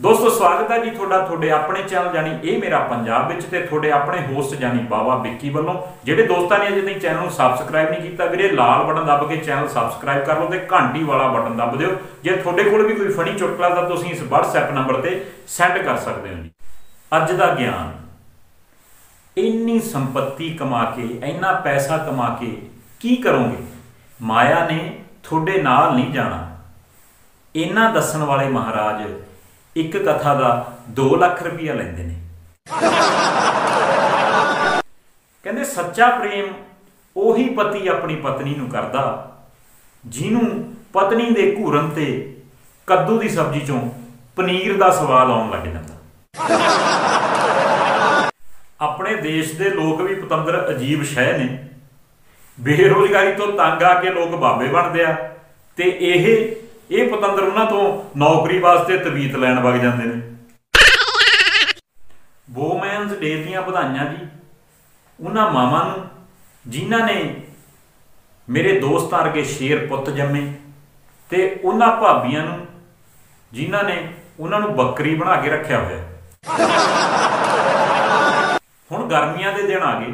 ਦੋਸਤੋ, ਸਵਾਗਤ ਹੈ ਜੀ ਤੁਹਾਡਾ, ਤੁਹਾਡੇ ਆਪਣੇ ਚੈਨਲ ਜਾਨੀ ਇਹ ਮੇਰਾ ਪੰਜਾਬ ਵਿੱਚ ਤੇ ਤੁਹਾਡੇ ਆਪਣੇ ਹੋਸਟ ਜਾਨੀ ਬਾਬਾ ਵਿੱਕੀ ਵੱਲੋਂ, ਜਿਹੜੇ ਦੋਸਤਾਂ ਨੇ ਅਜੇ ਤੱਕ ਚੈਨਲ ਨੂੰ ਸਬਸਕ੍ਰਾਈਬ ਨਹੀਂ ਕੀਤਾ, ਵੀਰੇ, ਲਾਲ ਬਟਨ ਦੱਬ ਕੇ ਚੈਨਲ ਸਬਸਕ੍ਰਾਈਬ ਕਰ ਲਓ ਤੇ ਘੰਟੀ ਵਾਲਾ ਬਟਨ ਦੱਬ ਦਿਓ। ਜੇ ਤੁਹਾਡੇ ਕੋਲ ਵੀ ਕੋਈ ਫਨੀ ਚੁਟਕਲਾ ਤਾਂ ਤੁਸੀਂ ਇਸ WhatsApp ਨੰਬਰ ਤੇ ਸੈਂਡ ਕਰ ਸਕਦੇ ਹੋ ਜੀ। ਅੱਜ ਦਾ ਗਿਆਨ, ਇੰਨੀ ਸੰਪਤੀ ਕਮਾ ਕੇ, ਇੰਨਾ ਪੈਸਾ ਕਮਾ ਕੇ ਕੀ ਕਰੋਗੇ? ਮਾਇਆ ਨੇ ਤੁਹਾਡੇ ਨਾਲ ਨਹੀਂ ਜਾਣਾ। ਇਹਨਾਂ ਦੱਸਣ ਵਾਲੇ ਮਹਾਰਾਜ ਇੱਕ ਕਥਾ ਦਾ 2 ਲੱਖ ਰੁਪਇਆ ਲੈਂਦੇ ਨੇ। ਕਹਿੰਦੇ, ਸੱਚਾ ਪ੍ਰੇਮ ਉਹੀ ਪਤੀ ਆਪਣੀ ਪਤਨੀ ਨੂੰ ਕਰਦਾ, ਜਿਹਨੂੰ ਪਤਨੀ ਦੇ ਘੂਰਨ ਤੇ ਕੱਦੂ ਦੀ ਸਬਜ਼ੀ ਚੋਂ ਪਨੀਰ ਦਾ ਸਵਾਦ ਆਉਣ ਲੱਗ ਜਾਂਦਾ। ਆਪਣੇ ਦੇਸ਼ ਦੇ ਲੋਕ ਵੀ ਪਤੰਦਰ ਅਜੀਬ ਸ਼ੈ ਨੇ। ਬੇਰੋਜ਼ਗਾਰੀ ਤੋਂ ਤੰਗ ਆ ਕੇ ਲੋਕ ਬਾਬੇ ਬਣਦੇ ਆ ਤੇ ਇਹ ਇਹ ਪਤੰਦਰ ਉਹਨਾਂ ਤੋਂ ਨੌਕਰੀ ਵਾਸਤੇ ਤਵੀਤ ਲੈਣ ਵਗ ਜਾਂਦੇ ਨੇ। ਵੋਮੈਨਸ ਡੇ ਦੀਆਂ ਵਧਾਈਆਂ ਜੀ। ਉਹਨਾਂ ਮਾਵਾਂ ਨੂੰ, ਜਿਨ੍ਹਾਂ ਨੇ ਮੇਰੇ ਦੋਸਤਾਂ ਵਰਗੇ ਸ਼ੇਰ ਪੁੱਤ ਜੰਮੇ ਤੇ ਉਹਨਾਂ ਭਾਬੀਆਂ ਨੂੰ, ਜਿਨ੍ਹਾਂ ਨੇ ਉਹਨਾਂ ਨੂੰ ਬੱਕਰੀ ਬਣਾ ਕੇ ਰੱਖਿਆ ਹੋਇਆ। ਹੁਣ ਗਰਮੀਆਂ ਦੇ ਦਿਨ ਆ ਗਏ।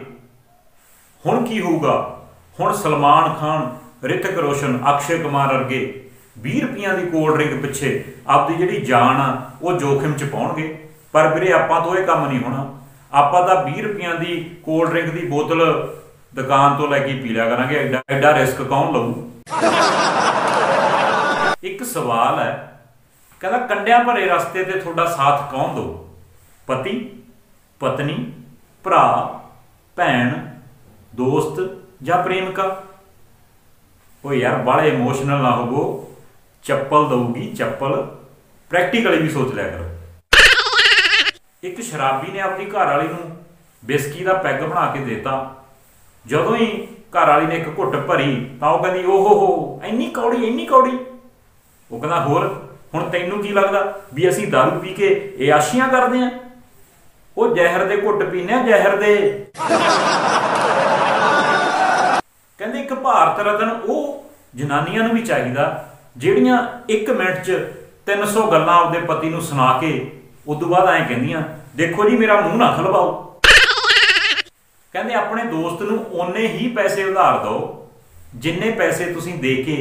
ਹੁਣ ਕੀ ਹੋਊਗਾ? ਹੁਣ ਸਲਮਾਨ ਖਾਨ, ਰਿਤਿਕ ਰੋਸ਼ਨ, ਅਕਸ਼ੇ ਕੁਮਾਰ ਵਰਗੇ 20 ਰੁਪਈਆਂ ਦੀ ਕੋਲਡ ਡਰਿੰਕ ਪਿੱਛੇ ਆਪਦੀ ਜਿਹੜੀ ਜਾਨ ਆ, ਉਹ ਜੋਖਿਮ ਚ ਪਾਉਣਗੇ। ਪਰ ਵੀਰੇ, ਆਪਾਂ ਤੋਂ ਇਹ ਕੰਮ ਨਹੀਂ ਹੋਣਾ। ਆਪਾਂ ਤਾਂ 20 ਰੁਪਈਆਂ ਦੀ ਕੋਲਡ ਡਰਿੰਕ ਦੀ ਬੋਤਲ ਦੁਕਾਨ ਤੋਂ ਲੈ ਕੇ ਪੀ ਲਿਆ ਕਰਾਂਗੇ। ਐਡਾ ਐਡਾ ਰਿਸਕ ਕੌਣ ਲਊ? ਇੱਕ ਸਵਾਲ ਹੈ, ਕਹਿੰਦਾ ਕੰਡਿਆਂ ਭਰੇ ਰਸਤੇ ਤੇ ਤੁਹਾਡਾ ਸਾਥ ਕੌਣ ਦੋ ਪਤੀ, ਪਤਨੀ, ਭਰਾ, ਭੈਣ, ਦੋਸਤ ਜਾਂ ਪ੍ਰੇਮਿਕਾ? ਉਹ ਯਾਰ ਬਾਲੇ ਇਮੋਸ਼ਨਲ ਨਾ ਹੋਵੋ। ਚੱਪਲ ਦਊਗੀ, ਚੱਪਲ ਪ੍ਰੈਕਟੀਕਲੀ ਵੀ ਸੋਚ ਲਿਆ ਕਰੋ। ਇੱਕ ਸ਼ਰਾਬੀ ਨੇ ਆਪਣੀ ਘਰ ਵਾਲੀ ਨੂੰ ਬਿਸਕੀ ਦਾ ਪੈਗ ਬਣਾ ਕੇ ਦਿੱਤਾ। ਜਦੋਂ ਹੀ ਘਰ ਵਾਲੀ ਨੇ ਇੱਕ ਘੁੱਟ ਭਰੀ, ਤਾਂ ਉਹ ਕਹਿੰਦੀ, ਓਹੋ ਹੋ ਇੰਨੀ ਕੌੜੀ ਇੰਨੀ ਕੌੜੀ। ਉਹ ਕਹਿੰਦਾ, ਹੋਰ, ਹੁਣ ਤੈਨੂੰ ਕੀ ਲੱਗਦਾ ਵੀ ਅਸੀਂ ਦਾਰੂ ਪੀ ਕੇ ਇਹ ਆਸ਼ੀਆਂ ਕਰਦੇ ਆਂ? ਉਹ ਜ਼ਹਿਰ ਦੇ ਘੁੱਟ ਪੀਨੇ ਆ, ਜ਼ਹਿਰ ਦੇ। ਕਹਿੰਦੇ, ਇੱਕ ਭਾਰਤ ਰਤਨ ਉਹ ਜਨਾਨੀਆਂ ਨੂੰ ਵੀ ਚਾਹੀਦਾ ਜਿਹੜੀਆਂ 1 ਮਿੰਟ 'ਚ 300 ਗੱਲਾਂ ਆਪਦੇ ਪਤੀ ਨੂੰ ਸੁਣਾ ਕੇ ਉਸ ਤੋਂ ਬਾਅਦ ਐਂ ਕਹਿੰਦੀਆਂ, ਦੇਖੋ ਜੀ, ਮੇਰਾ ਮੂੰਹ ਨਾ ਖਲਵਾਓ। ਕਹਿੰਦੇ, ਆਪਣੇ ਦੋਸਤ ਨੂੰ ਓਨੇ ਹੀ ਪੈਸੇ ਉਧਾਰ ਦਿਓ, ਜਿੰਨੇ ਪੈਸੇ ਤੁਸੀਂ ਦੇ ਕੇ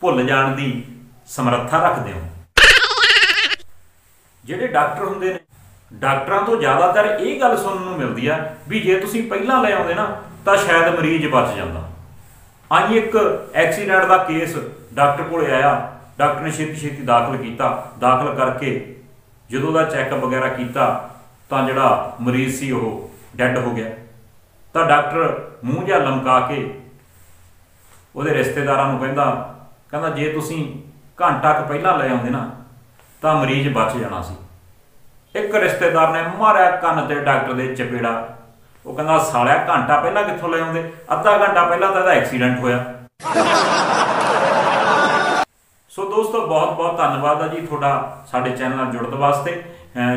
ਭੁੱਲ ਜਾਣ ਦੀ ਸਮਰੱਥਾ ਰੱਖਦੇ ਹੋ। ਜਿਹੜੇ ਡਾਕਟਰ ਹੁੰਦੇ ਨੇ, ਡਾਕਟਰਾਂ ਤੋਂ ਜ਼ਿਆਦਾਤਰ ਇਹ ਗੱਲ ਸੁਣਨ ਨੂੰ ਮਿਲਦੀ ਆ ਵੀ ਜੇ ਤੁਸੀਂ ਪਹਿਲਾਂ ਲੈ ਆਉਂਦੇ ਨਾ, ਤਾਂ ਸ਼ਾਇਦ ਮਰੀਜ਼ ਬਚ ਜਾਂਦਾ। ਆਈ ਇੱਕ ਐਕਸੀਡੈਂਟ ਦਾ ਕੇਸ ਡਾਕਟਰ ਕੋਲੇ ਆਇਆ, ਡਾਕਟਰ ਨੇ ਛੇਤੀ ਛੇਤੀ ਦਾਖਲ ਕੀਤਾ। ਦਾਖਲ ਕਰਕੇ ਜਦੋਂ ਦਾ ਚੈੱਕਅਪ ਵਗੈਰਾ ਕੀਤਾ, ਤਾਂ ਜਿਹੜਾ ਮਰੀਜ਼ ਸੀ ਉਹ ਡੈੱਡ ਹੋ ਗਿਆ। ਤਾਂ ਡਾਕਟਰ ਮੂੰਹ ਜਿਹਾ ਲਮਕਾ ਕੇ ਉਹਦੇ ਰਿਸ਼ਤੇਦਾਰਾਂ ਨੂੰ ਕਹਿੰਦਾ ਕਹਿੰਦਾ, ਜੇ ਤੁਸੀਂ ਘੰਟਾ ਕੁ ਪਹਿਲਾਂ ਲੈ ਆਉਂਦੇ ਨਾ, ਤਾਂ ਮਰੀਜ਼ ਬਚ ਜਾਣਾ ਸੀ। ਇੱਕ ਰਿਸ਼ਤੇਦਾਰ ਨੇ ਮਾਰਿਆ ਕੰਨ ਤੇ ਡਾਕਟਰ ਦੇ ਚਪੇੜਾ। ਉਹ ਕਹਿੰਦਾ, ਸਾਲਿਆ, ਘੰਟਾ ਪਹਿਲਾਂ ਕਿੱਥੋਂ ਲੈ ਆਉਂਦੇ? ਅੱਧਾ ਘੰਟਾ ਪਹਿਲਾਂ ਤਾਂ ਇਹਦਾ ਐਕਸੀਡੈਂਟ ਹੋਇਆ। ਦੋਸਤੋ, ਬਹੁਤ ਬਹੁਤ ਧੰਨਵਾਦ ਆ ਜੀ ਤੁਹਾਡਾ ਸਾਡੇ ਚੈਨਲ ਨਾਲ ਜੁੜਨ ਵਾਸਤੇ।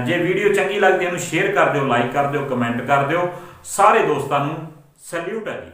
ਜੇ ਵੀਡੀਓ ਚੰਗੀ ਲੱਗਦੀ ਹੈ, ਇਹਨੂੰ ਸ਼ੇਅਰ ਕਰ ਦਿਓ ਲਾਈਕ ਕਰ ਦਿਓ ਕਮੈਂਟ ਕਰ ਦਿਓ। ਸਾਰੇ ਦੋਸਤਾਂ ਨੂੰ ਸੈਲੂਟ ਹੈ ਜੀ।